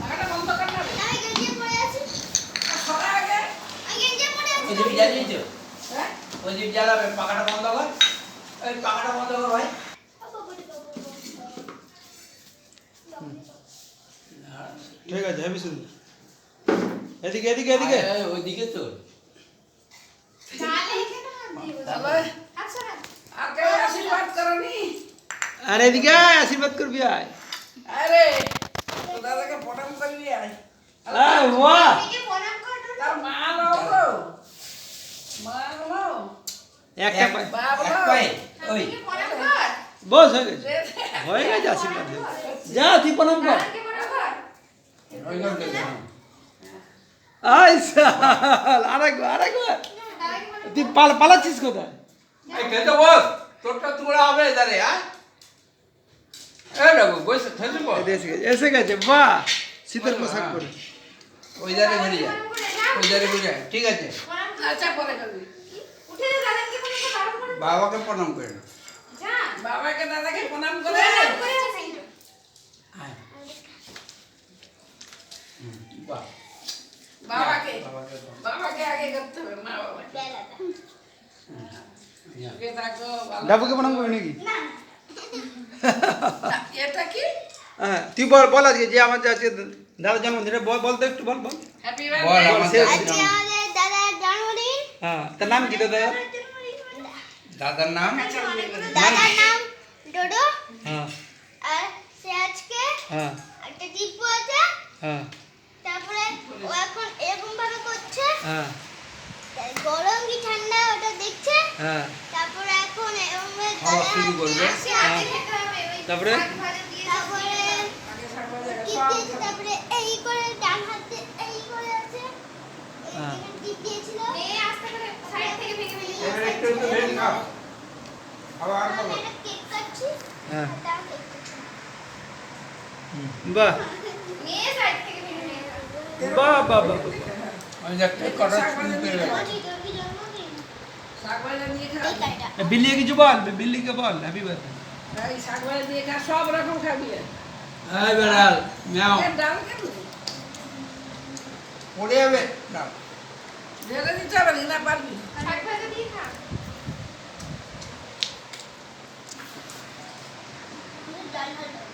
পাখাটা বন্ধ কর ওই হ্যাঁ? পাখাটা বন্ধ কর। পাখাটা বন্ধ কর ভাই। ঠিক আছে হেবি সুন্দর এদিকে এদিকে এদিকে। ওইদিকে তো। আর কেউ আশীর্বাদ করনি। আর এদিকে আশীর্বাদ করবি আয়। আরে দাদাকে প্রণাম করবি আয় আয়, বাহ এদিকে প্রণাম কর তো। তার মা নাও তো মা নাও একটা এক- পায় বাবা এক পায়ে ওই এদিকে প্রণাম কর। বস হয়ে গেছে দে দে। হয়ে গেছে আশীর্বাদ হয়ে গেছে। যা তুই প্রণাম কর দাদাকে প্রণাম কর। ওইখান থেকে হ্যাঁ। আই সাল আরেকবার আরেকবার না, দাদাকে প্রণাম তুই পাল পালাচ্ছিস কোথায় এই খেতে বস তোরটা তোমরা হবে দাঁড়ে হ্যাঁ দেখো বস যে এসে গেছে এসে গেছে বাহ শীতের পোশাক পরে ওই দাঁড়ে ঘুরে যা ওই দাঁড়ে ঘুরে ঠিক আছে আচ্ছা বাবাকে প্রণাম কর। বাবাকে বাবাকে দাদাকে প্রণাম করে বাবাকে বাবাকে প্রণাম। বাবাকে আগে করতে হবে মা বাবা বেলাটা। সুখে থাকো ভালো ডাবুকে প্রণাম করবি নাকি এটা কি? হ্যাঁ তুই বল বল আজকে যে আমার যে আজকে দাদা জন্মদিন বল বল তো একটু বল বল। হ্যাপি বল বার্থডে দাদার আজকে আমাদের দাদার জন্মদিন। হ্যাঁ তার নাম কি দাদা? দাদার নাম? দাদার নাম ডোডো। হ্যাঁ। আর সে আজকে হ্যাঁ। একটা টিপু আছে হ্যাঁ। তারপরে ও এখন এরকম ভাবে করছে। হ্যাঁ। গরম কি ঠান্ডা ওটা দেখছে। হ্যাঁ। তারপরে এখন এরকম ভাবে শুরু করবে। তারপরে আগে সাকবা জায়গা টিপ সব দিয়েছে, তারপরে এই করে ডান হাত এই করে আছে এই। টিপ দিয়েছিল এই আস্তে করে সাইড থেকে ভেঙে ভেঙে এবার একটু একটু ভেঙে খাও আবার আর আমি কেক কাটছি হ্যাঁ। বাহ নিয়ে সাইড থেকে ভেঙে ভেঙে বাহ বাহ বাহ বাহ। আমি দেখতে কটা শুরু করে গেল বলি, তোর কি। এ, বিল্লি কিছু বল বিল্লিকে বল হ্যাপি বার্থডে সব রকম খাবি એ બેડા મ્યાવ ઓડે આવે ના જેરે ની ચાલે ની ના પાડી ખાઈ દી ખા હું દાલ ખાઈ